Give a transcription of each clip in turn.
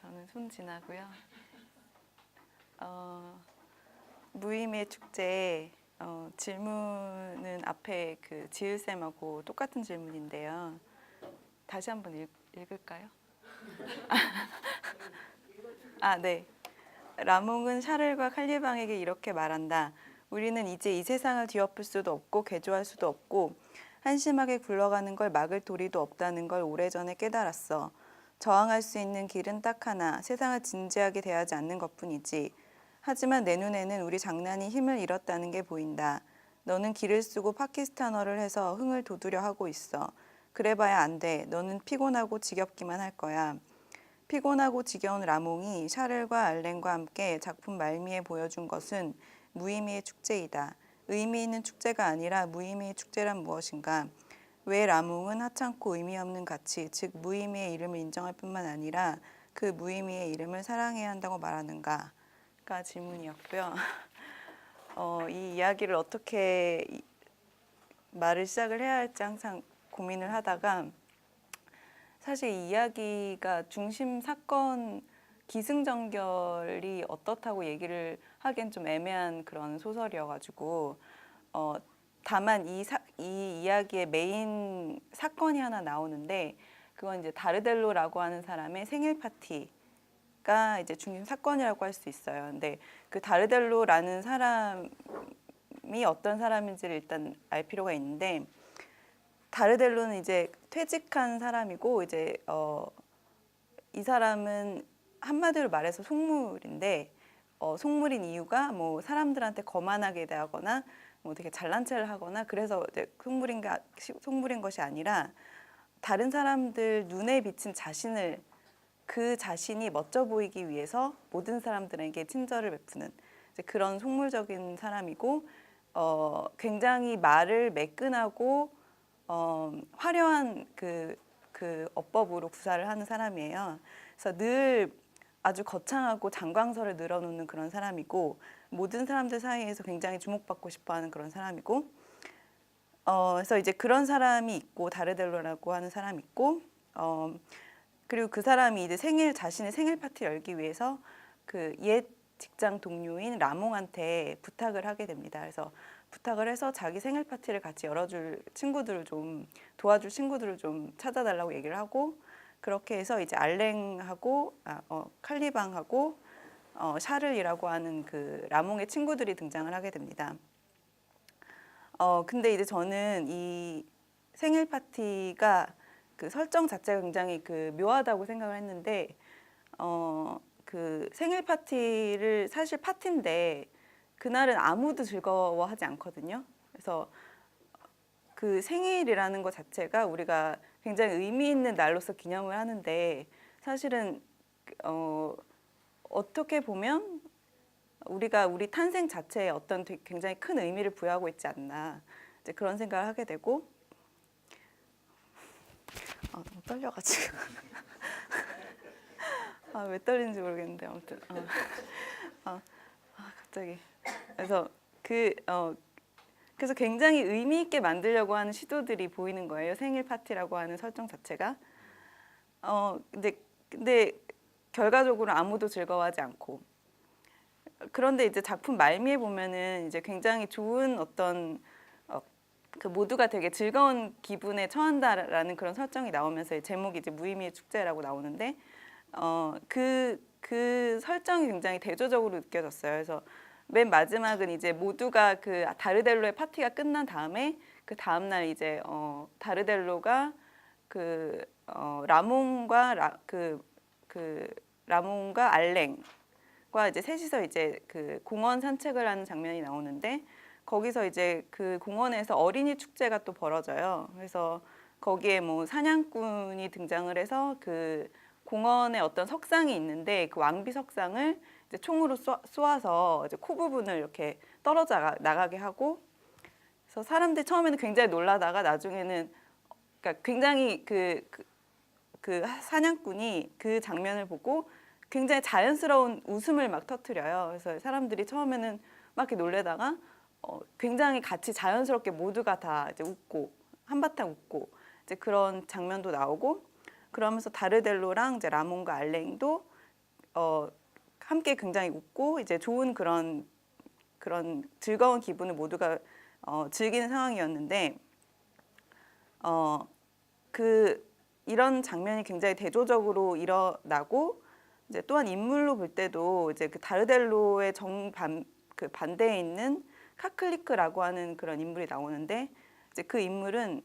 저는 손진아고요. 어, 무의미의 축제 어, 질문은 앞에 그 지을 쌤하고 똑같은 질문인데요. 다시 한번 읽, 읽을까요? 아, 네. 라몽은 샤를과 칼리방에게 이렇게 말한다. 우리는 이제 이 세상을 뒤엎을 수도 없고 개조할 수도 없고 한심하게 굴러가는 걸 막을 도리도 없다는 걸 오래전에 깨달았어. 저항할 수 있는 길은 딱 하나, 세상을 진지하게 대하지 않는 것뿐이지. 하지만 내 눈에는 우리 장난이 힘을 잃었다는 게 보인다. 너는 길을 쓰고 파키스탄어를 해서 흥을 돋우려 하고 있어. 그래봐야 안 돼. 너는 피곤하고 지겹기만 할 거야. 피곤하고 지겨운 라몽이 샤를과 알렌과 함께 작품 말미에 보여준 것은 무의미의 축제이다. 의미 있는 축제가 아니라 무의미의 축제란 무엇인가? 왜 라몽은 하찮고 의미 없는 가치, 즉 무의미의 이름을 인정할 뿐만 아니라 그 무의미의 이름을 사랑해야 한다고 말하는가? 가 질문이었고요. 어, 이 이야기를 어떻게 이- 말을 시작을 해야 할지 항상 고민을 하다가 사실 이 이야기가 중심 사건 기승전결이 어떻다고 얘기를 하기엔 좀 애매한 그런 소설이어가지고 어, 다만 이, 사, 이 이야기의 메인 사건이 하나 나오는데 그건 이제 다르델로라고 하는 사람의 생일 파티가 이제 중심 사건이라고 할 수 있어요. 근데 그 다르델로라는 사람이 어떤 사람인지를 일단 알 필요가 있는데 다르델로는 이제 퇴직한 사람이고 이제 어, 이 사람은 한마디로 말해서 속물인데 어, 속물인 이유가 뭐 사람들한테 거만하게 대하거나 뭐 되게 잘난 체를 하거나 그래서 이제 속물인 가 속물인 것이 아니라 다른 사람들 눈에 비친 자신을 그 자신이 멋져 보이기 위해서 모든 사람들에게 친절을 베푸는 이제 그런 속물적인 사람이고 어, 굉장히 말을 매끈하고 어, 화려한 그, 그 어법으로 구사를 하는 사람이에요. 그래서 늘 아주 거창하고 장광설을 늘어놓는 그런 사람이고 모든 사람들 사이에서 굉장히 주목받고 싶어하는 그런 사람이고 어, 그래서 이제 그런 사람이 있고 다르델로라고 하는 사람이 있고 어, 그리고 그 사람이 이제 생일 자신의 생일 파티를 열기 위해서 그 옛 직장 동료인 라몽한테 부탁을 하게 됩니다. 그래서 부탁을 해서 자기 생일 파티를 같이 열어줄 친구들을 좀 도와줄 친구들을 좀 찾아달라고 얘기를 하고 그렇게 해서 이제 알랭하고 아, 어, 칼리방하고 어, 샤를이라고 하는 그 라몽의 친구들이 등장을 하게 됩니다. 어 근데 이제 저는 이 생일 파티가 그 설정 자체가 굉장히 그 묘하다고 생각을 했는데 어 그 생일 파티를 사실 파티인데 그날은 아무도 즐거워하지 않거든요. 그래서 그 생일이라는 것 자체가 우리가 굉장히 의미 있는 날로서 기념을 하는데 사실은 어 어떻게 보면 우리가 우리 탄생 자체에 어떤 굉장히 큰 의미를 부여하고 있지 않나 이제 그런 생각을 하게 되고. 아 너무 떨려가지고. 아 왜 떨리는지 모르겠는데 아무튼. 어. 아, 아 갑자기. 그래서 그 어, 그래서 굉장히 의미 있게 만들려고 하는 시도들이 보이는 거예요. 생일 파티라고 하는 설정 자체가. 어 근데 근데 결과적으로 아무도 즐거워하지 않고. 그런데 이제 작품 말미에 보면은 이제 굉장히 좋은 어떤 어, 그 모두가 되게 즐거운 기분에 처한다라는 그런 설정이 나오면서 제목이 이제 무의미의 축제라고 나오는데 어그그 그 설정이 굉장히 대조적으로 느껴졌어요. 그래서 맨 마지막은 이제 모두가 그 다르델로의 파티가 끝난 다음에 그 다음 날 이제 어 다르델로가 그 어, 라몽과 라, 그, 그 라몽과 알랭과 이제 셋이서 이제 그 공원 산책을 하는 장면이 나오는데 거기서 이제 그 공원에서 어린이 축제가 또 벌어져요. 그래서 거기에 뭐 사냥꾼이 등장을 해서 그 공원에 어떤 석상이 있는데 그 왕비 석상을 이제 총으로 쏘- 쏘아 서 이제 코 부분을 이렇게 떨어져 나가- 나가게 하고 그래서 사람들이 처음에는 굉장히 놀라다가 나중에는 그러니까 굉장히 그, 그, 그 사냥꾼이 그 장면을 보고 굉장히 자연스러운 웃음을 막 터뜨려요. 그래서 사람들이 처음에는 막 이렇게 놀래다가 어, 굉장히 같이 자연스럽게 모두가 다 이제 웃고 한바탕 웃고 이제 그런 장면도 나오고 그러면서 다르델로랑 이제 라몬과 알랭도 어, 함께 굉장히 웃고 이제 좋은 그런 그런 즐거운 기분을 모두가 어, 즐기는 상황이었는데 어, 그 이런 장면이 굉장히 대조적으로 일어나고 이제 또한 인물로 볼 때도 이제 그 다르델로의 정반 그 반대에 있는 카클리크라고 하는 그런 인물이 나오는데 이제 그 인물은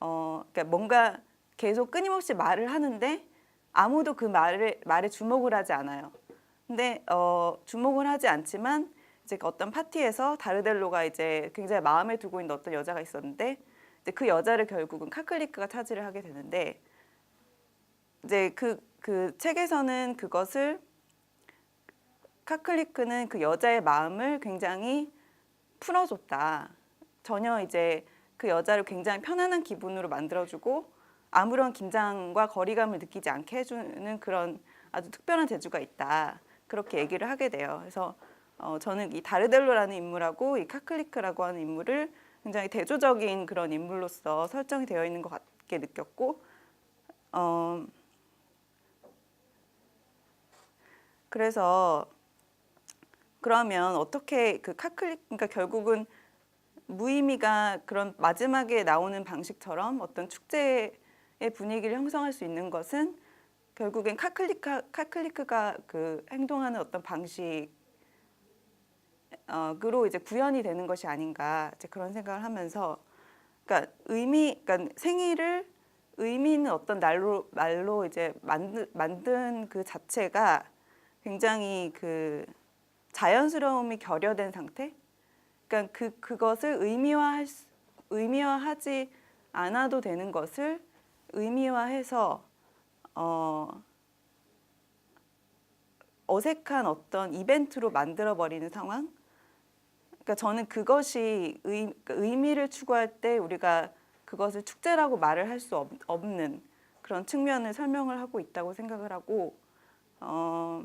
어 그러니까 뭔가 계속 끊임없이 말을 하는데 아무도 그 말을 말에 주목을 하지 않아요. 근데 어 주목을 하지 않지만 이제 그 어떤 파티에서 다르델로가 이제 굉장히 마음에 두고 있는 어떤 여자가 있었는데 이제 그 여자를 결국은 카클리크가 차지를 하게 되는데 이제 그, 그 책에서는 그것을 카클리크는 그 여자의 마음을 굉장히 풀어줬다. 전혀 이제 그 여자를 굉장히 편안한 기분으로 만들어주고 아무런 긴장과 거리감을 느끼지 않게 해주는 그런 아주 특별한 재주가 있다. 그렇게 얘기를 하게 돼요. 그래서 어, 저는 이 다르델로라는 인물하고 이 카클리크라고 하는 인물을 굉장히 대조적인 그런 인물로서 설정이 되어 있는 것 같게 느꼈고, 어, 그래서 그러면 어떻게 그 카클릭 그러니까 결국은 무의미가 그런 마지막에 나오는 방식처럼 어떤 축제의 분위기를 형성할 수 있는 것은 결국엔 카클리카 카클리크가 그 행동하는 어떤 방식으로 이제 구현이 되는 것이 아닌가 이제 그런 생각을 하면서 그러니까 의미 그러니까 생일을 의미 있는 어떤 날로 말로 이제 만든 만든 그 자체가 굉장히 그 자연스러움이 결여된 상태. 그러니까 그 그것을 의미화할 수- 의미화하지 않아도 되는 것을 의미화해서 어 어색한 어떤 이벤트로 만들어 버리는 상황. 그러니까 저는 그것이 의, 그 의미를 추구할 때 우리가 그것을 축제라고 말을 할 수 없는 그런 측면을 설명을 하고 있다고 생각을 하고 어,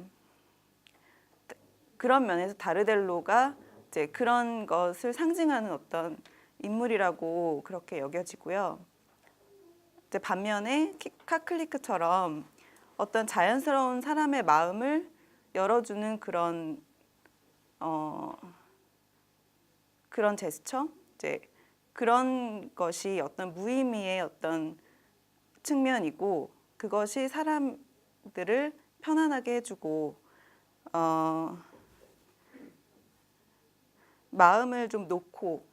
그런 면에서 다르델로가 이제 그런 것을 상징하는 어떤 인물이라고 그렇게 여겨지고요. 이제 반면에 키- 카클리크처럼 어떤 자연스러운 사람의 마음을 열어주는 그런 어 그런 제스처? 이제 그런 것이 어떤 무의미의 어떤 측면이고 그것이 사람들을 편안하게 해주고 어 마음을 좀 놓고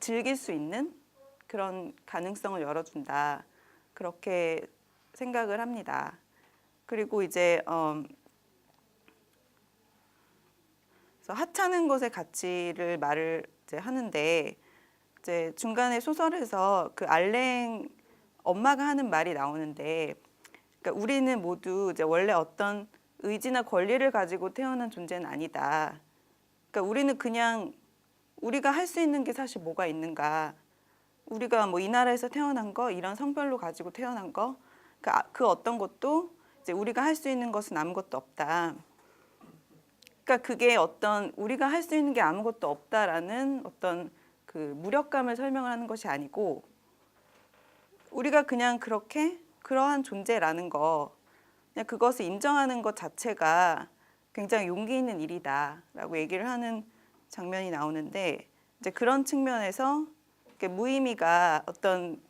즐길 수 있는 그런 가능성을 열어준다. 그렇게 생각을 합니다. 그리고 이제 어, 하찮은 것의 가치를 말을 이제 하는데 이제 중간에 소설에서 그 알랭 엄마가 하는 말이 나오는데 그러니까 우리는 모두 이제 원래 어떤 의지나 권리를 가지고 태어난 존재는 아니다. 그러니까 우리는 그냥 우리가 할 수 있는 게 사실 뭐가 있는가? 우리가 뭐 이 나라에서 태어난 거, 이런 성별로 가지고 태어난 거, 그, 아- 그 어떤 것도 이제 우리가 할 수 있는 것은 아무것도 없다. 그러니까 그게 어떤 우리가 할 수 있는 게 아무것도 없다라는 어떤 그 무력감을 설명을 하는 것이 아니고 우리가 그냥 그렇게 그러한 존재라는 거, 그냥 그것을 인정하는 것 자체가 굉장히 용기 있는 일이다라고 얘기를 하는 장면이 나오는데 이제 그런 측면에서 무의미가 어떤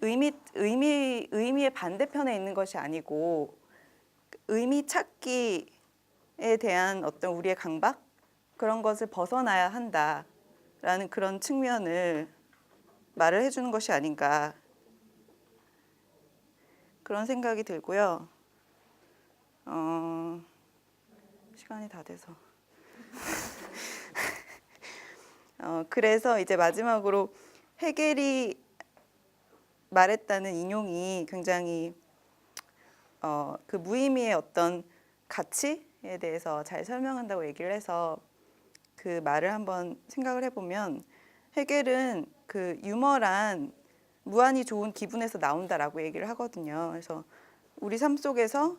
의미 의미 의미의 반대편에 있는 것이 아니고 의미 찾기에 대한 어떤 우리의 강박 그런 것을 벗어나야 한다라는 그런 측면을 말을 해주는 것이 아닌가 그런 생각이 들고요. 어, 시간이 다 돼서. 어, 그래서 이제 마지막으로 헤겔이 말했다는 인용이 굉장히 어, 그 무의미의 어떤 가치에 대해서 잘 설명한다고 얘기를 해서 그 말을 한번 생각을 해보면 헤겔은 그 유머란 무한히 좋은 기분에서 나온다라고 얘기를 하거든요. 그래서 우리 삶 속에서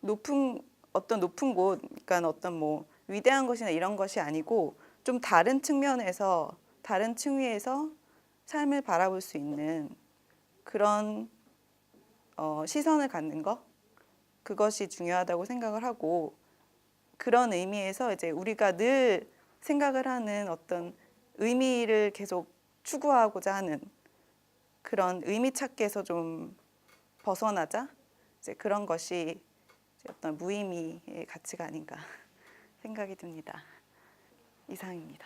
높은 어떤 높은 곳, 그러니까 어떤 뭐 위대한 것이나 이런 것이 아니고 좀 다른 측면에서 다른 층위에서 삶을 바라볼 수 있는 그런 어, 시선을 갖는 거 그것이 중요하다고 생각을 하고 그런 의미에서 이제 우리가 늘 생각을 하는 어떤 의미를 계속 추구하고자 하는 그런 의미 찾기에서 좀 벗어나자 이제 그런 것이 어떤 무의미의 가치가 아닌가 생각이 듭니다. 이상입니다.